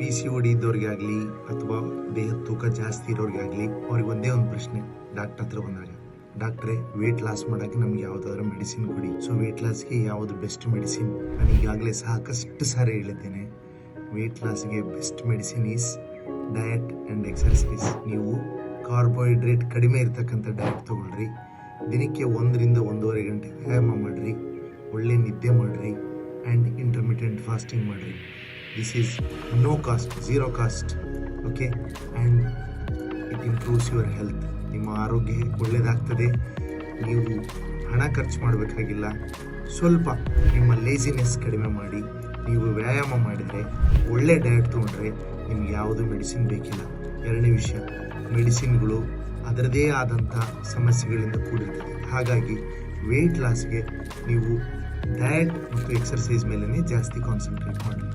P C O D ಇದ್ದವ್ರಿಗೆ ಆಗಲಿ ಅಥವಾ ದೇಹದ ತೂಕ ಜಾಸ್ತಿ ಇರೋರಿಗೆ ಆಗಲಿ ಅವ್ರಿಗೆ ಒಂದೇ ಒಂದು ಪ್ರಶ್ನೆ. ಡಾಕ್ಟರ್ ಹತ್ರ ಬಂದಾಗ ಡಾಕ್ಟ್ರೆ ವೇಟ್ ಲಾಸ್ ಮಾಡೋಕ್ಕೆ ನಮ್ಗೆ ಯಾವುದಾದ್ರೂ ಮೆಡಿಸಿನ್ ಕೊಡಿ. ಸೊ ವೇಟ್ ಲಾಸ್ಗೆ ಯಾವುದು ಬೆಸ್ಟ್ ಮೆಡಿಸಿನ್ ನಾನು ಈಗಾಗಲೇ ಸಾಕಷ್ಟು ಸಾರಿ ಹೇಳಿದ್ದೇನೆ. Weight ಲಾಸ್ಗೆ best medicine is diet and exercise ನೀವು ಕಾರ್ಬೋಹೈಡ್ರೇಟ್ ಕಡಿಮೆ ಇರತಕ್ಕಂಥ ಡಯಟ್ ತೊಗೊಳ್ರಿ. ದಿನಕ್ಕೆ ಒಂದರಿಂದ ಒಂದೂವರೆ ಗಂಟೆ ವ್ಯಾಯಾಮ ಮಾಡಿರಿ. ಒಳ್ಳೆ ನಿದ್ದೆ ಮಾಡಿರಿ. ಆ್ಯಂಡ್ ಇಂಟರ್ಮಿಟೆಂಟ್ ಫಾಸ್ಟಿಂಗ್ ಮಾಡಿರಿ. This is no cost zero cost okay and it improves your health ನಿಮ್ಮ ಆರೋಗ್ಯ ಒಳ್ಳೆಯದಾಗ್ತದೆ ನೀವು ಹಣ ಖರ್ಚು ಮಾಡಬೇಕಾಗಿಲ್ಲ. ಸ್ವಲ್ಪ ನಿಮ್ಮ ಲೇಸಿನೆಸ್ ಕಡಿಮೆ ಮಾಡಿ, ನೀವು ವ್ಯಾಯಾಮ ಮಾಡಿದರೆ, ಒಳ್ಳೆ ಡಯಟ್ ತೊಗೊಂಡ್ರೆ ನಿಮ್ಗೆ ಯಾವುದು ಮೆಡಿಸಿನ್ ಬೇಕಿಲ್ಲ. ಎರಡನೇ ವಿಷಯ ಮೆಡಿಸಿನ್ಗಳು ಅದರದೇ ಆದಂಥ ಸಮಸ್ಯೆಗಳಿಂದ ಕೂಡಿರ್ತದೆ. ಹಾಗಾಗಿ ವೆಯ್ಟ್ ಲಾಸ್ಗೆ ನೀವು ಡಯಟ್ ಮತ್ತು ಎಕ್ಸರ್ಸೈಸ್ ಮೇಲೇ ಜಾಸ್ತಿ ಕಾನ್ಸಂಟ್ರೇಟ್ ಮಾಡಿ